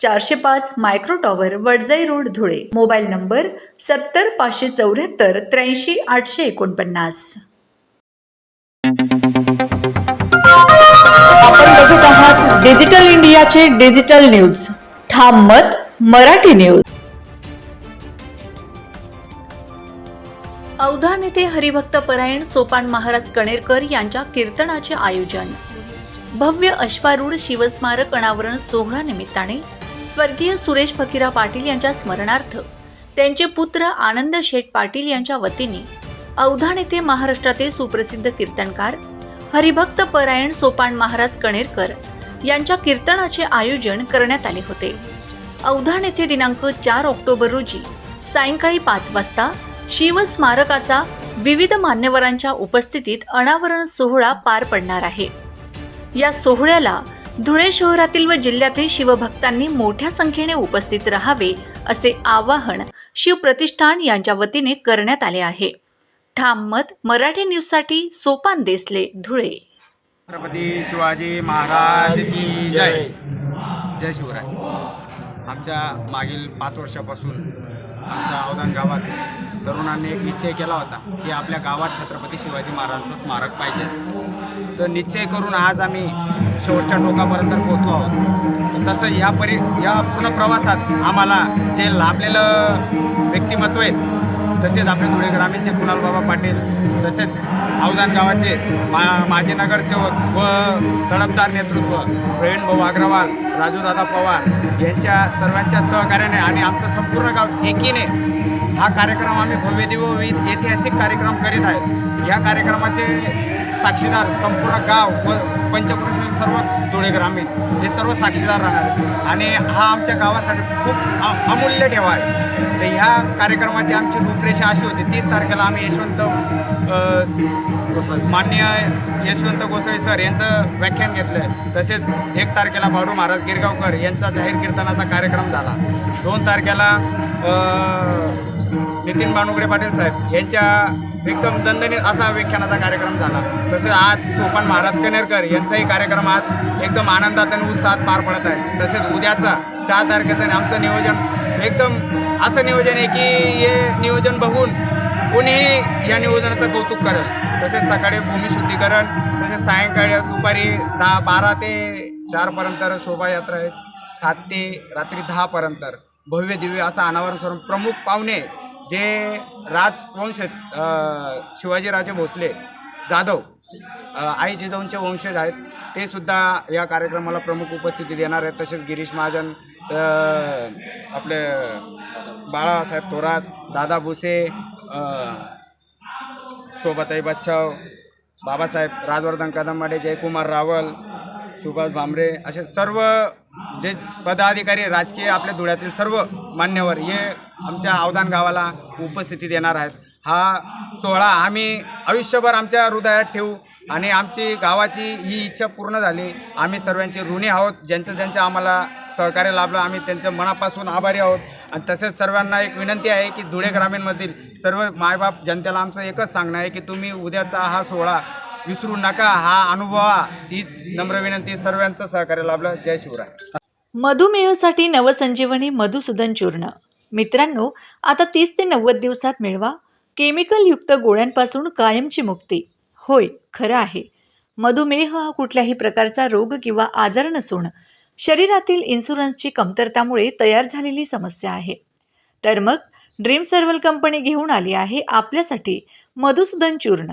चारशे पाच micro tower Wadjai road Dhule. Mobile number सत्तर पाचशे चौऱ्याहत्तर त्र्याऐंशी आठशे एकोणपन्नास. आपण बघत आहात डिजिटल इंडियाचे डिजिटल न्यूज. ठाम मत मराठी न्यूज. औधा नेते हरिभक्त परायण सोपान महाराज कणेरकर यांच्या कीर्तनाचे आयोजन. भव्य अश्वारूढ शिवस्मारक अनावरण सोहळा निमित्ताने स्वर्गीय सुरेश फकीरा पाटील यांच्या स्मरणार्थ त्यांचे पुत्र आनंद शेठ पाटील यांच्या वतीने अवधान येथे महाराष्ट्रातील सुप्रसिद्ध कीर्तनकार हरिभक्त परायण सोपान महाराज कणेरकर यांच्या कीर्तनाचे आयोजन करण्यात आले होते. औधा येथे दिनांक चार ऑक्टोबर रोजी सायंकाळी पाच वाजता शिव स्मारकाचा विविध मान्यवरांच्या उपस्थितीत अनावरण सोहळा पार पडणार आहे. या सोहळ्याला धुळे शहरातील व जिल्ह्यातील शिवभक्तांनी मोठ्या संख्येने उपस्थित राहावे असे आवाहन शिवप्रतिष्ठान यांच्या वतीने करण्यात आले आहे. ठाम मत मराठी न्यूजसाठी सोपान देसले धुळे. छत्रपती शिवाजी महाराज की जय. जय शिवराय. आमच्या मागील पाच वर्षापासून आमच्या अवधान गावात तरुणांनी एक निश्चय केला होता की आपल्या गावात छत्रपती शिवाजी महाराजांचं स्मारक पाहिजे. तर निश्चय करून आज आम्ही शेवटच्या टोकापर्यंत पोहोचलो. आहोत तसं या परि या पूर्ण प्रवासात आम्हाला जे लाभलेलं व्यक्तिमत्व आहे तसेच आपले धुळे ग्रामीणचे कुणाल बाबा पाटील तसेच अवधान गावाचे मा माजी नगरसेवक व तडफदार नेतृत्व प्रवीण भाऊ अग्रवाल राजूदादा पवार यांच्या सर्वांच्या सहकार्याने आणि आमचं संपूर्ण गाव एकीने हा कार्यक्रम आम्ही भव्य दिव्य ऐतिहासिक कार्यक्रम करीत आहेत या कार्यक्रमाचे साक्षीदार संपूर्ण गाव व पंचपुरुष सर्व धुळे ग्रामीण हे सर्व साक्षीदार राहणार आणि हा आमच्या गावासाठी खूप अ- अमूल्य ठेवा आहे. तर ह्या कार्यक्रमाची आमची रूपरेषा अशी होती तीस तारखेला आम्ही यशवंत मान्य यशवंत गोसावी सर यांचं व्याख्यान घेतलं आहे तसेच एक तारखेला बाळू महाराज गिरगावकर यांचा जाहीर कीर्तनाचा कार्यक्रम झाला. दोन तारखेला नितीन बानुगडे पाटील साहेब यांच्या एकदम दणदणीत असा व्याख्यानाचा कार्यक्रम झाला. तसेच आज सोपान महाराज कनेरकर यांचाही कार्यक्रम आज एकदम आनंदात आणि उत्साहात पार पडत आहे. तसेच उद्याचा चार तारखेचं आमचं नियोजन एकदम असं नियोजन आहे की हे नियोजन बघून कोणीही या नियोजनाचं कौतुक करेल. तसेच सकाळी भूमिशुद्धीकरण तसेच सायंकाळी दुपारी दहा बारा ते चारपर्यंत शोभायात्रा आहे. सात ते रात्री दहापर्यंत भव्य दिव्य असा अनावरण स्वरूप प्रमुख पाहुणे जे राजवंश शिवाजीराजे भोसले जाधव आई जिजाऊंचे वंशज आहेत ते सुद्धा या कार्यक्रमाला प्रमुख उपस्थिती देणार आहेत. तसेच गिरीश महाजन आपले बाळासाहेब थोरात दादा भुसे अ, शोभाताई बच्छाव बाबासाहेब राजवर्धन कदमवाडे जयकुमार रावल सुभाष भामरे असे सर्व जे पदाधिकारी राजकीय आपल्या धुळ्यातील सर्व मान्यवर हे आमच्या अवदान गावाला उपस्थिती देणार आहेत. हा सोहळा आम्ही आयुष्यभर आमच्या हृदयात ठेवू आणि आमची गावाची ही इच्छा पूर्ण झाली. आम्ही सर्वांचे ऋणी आहोत. ज्यांचं ज्यांचं आम्हाला सहकार्य लाभलं आम्ही त्यांचं मनापासून आभारी आहोत. आणि तसेच सर्वांना एक विनंती आहे की धुळे ग्रामीणमधील सर्व मायबाप जनतेला आमचं एकच सांगणं आहे की तुम्ही उद्याचा हा सोहळा विसरू नका. हा अनुभवा तीच नम्र विनंती सर्वांचं सहकार्य लाभलं. जय शिवराय. मधुमेहसाठी नवसंजीवनी मधुसूदन चूर्ण. मित्रांनो आता तीस ते नव्वद दिवसात मिळवा. केमिकलयुक्त गोळ्यांपासून कायमची मुक्ती. होय खरं आहे. मधुमेह हा कुठल्याही प्रकारचा रोग किंवा आजार नसून शरीरातील इन्शुरन्सची कमतरतामुळे तयार झालेली समस्या आहे. तर मग ड्रीम सर्वल कंपनी घेऊन आली आहे आपल्यासाठी मधुसूदन चूर्ण.